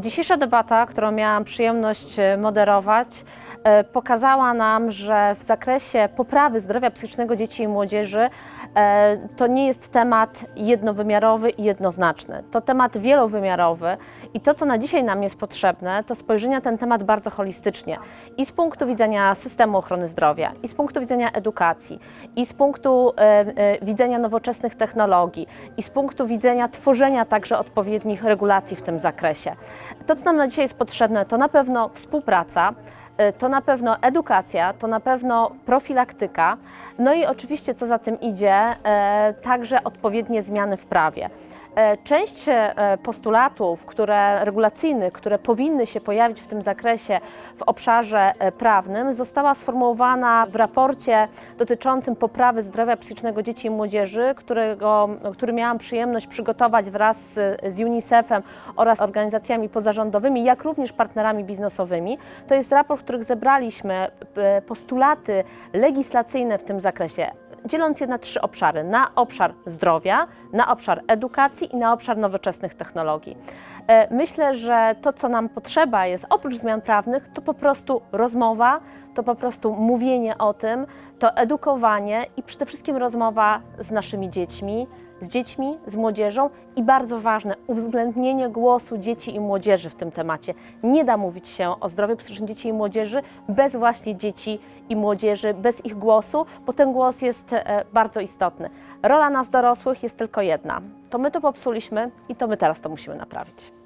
Dzisiejsza debata, którą miałam przyjemność e, moderować, e, pokazała nam, że w zakresie poprawy zdrowia psychicznego dzieci i młodzieży e, to nie jest temat jednowymiarowy i jednoznaczny. To temat wielowymiarowy i to, co na dzisiaj nam jest potrzebne, to spojrzenie na ten temat bardzo holistycznie i z punktu widzenia systemu ochrony zdrowia, i z punktu widzenia edukacji, i z punktu widzenia nowoczesnych technologii, i z punktu widzenia tworzenia także odpowiednich regulacji w tym zakresie. To, co nam na dzisiaj jest potrzebne, to na pewno współpraca, e, to na pewno edukacja, to na pewno profilaktyka, no i oczywiście, co za tym idzie, e, także odpowiednie zmiany w prawie. E, Część e, postulatów które, regulacyjnych, które powinny się pojawić w tym zakresie w obszarze e, prawnym, została sformułowana w raporcie dotyczącym poprawy zdrowia psychicznego dzieci i młodzieży, którego, który miałam przyjemność przygotować wraz z, UNICEF-em oraz organizacjami pozarządowymi, jak również partnerami biznesowymi. To jest raport, w którym zebraliśmy postulaty legislacyjne w tym zakresie dzieląc je na trzy obszary: na obszar zdrowia, na obszar edukacji i na obszar nowoczesnych technologii. E, Myślę, że to, co nam potrzeba jest oprócz zmian prawnych, to po prostu rozmowa, to po prostu mówienie o tym, to edukowanie i przede wszystkim rozmowa z naszymi dziećmi, z dziećmi, z młodzieżą i bardzo ważne, uwzględnienie głosu dzieci i młodzieży w tym temacie. Nie da mówić się o zdrowiu psychicznym dzieci i młodzieży bez właśnie dzieci i młodzieży, bez ich głosu, bo ten głos jest e, bardzo istotny. Rola nas dorosłych jest tylko jedna. To my to popsuliśmy i to my teraz to musimy naprawić.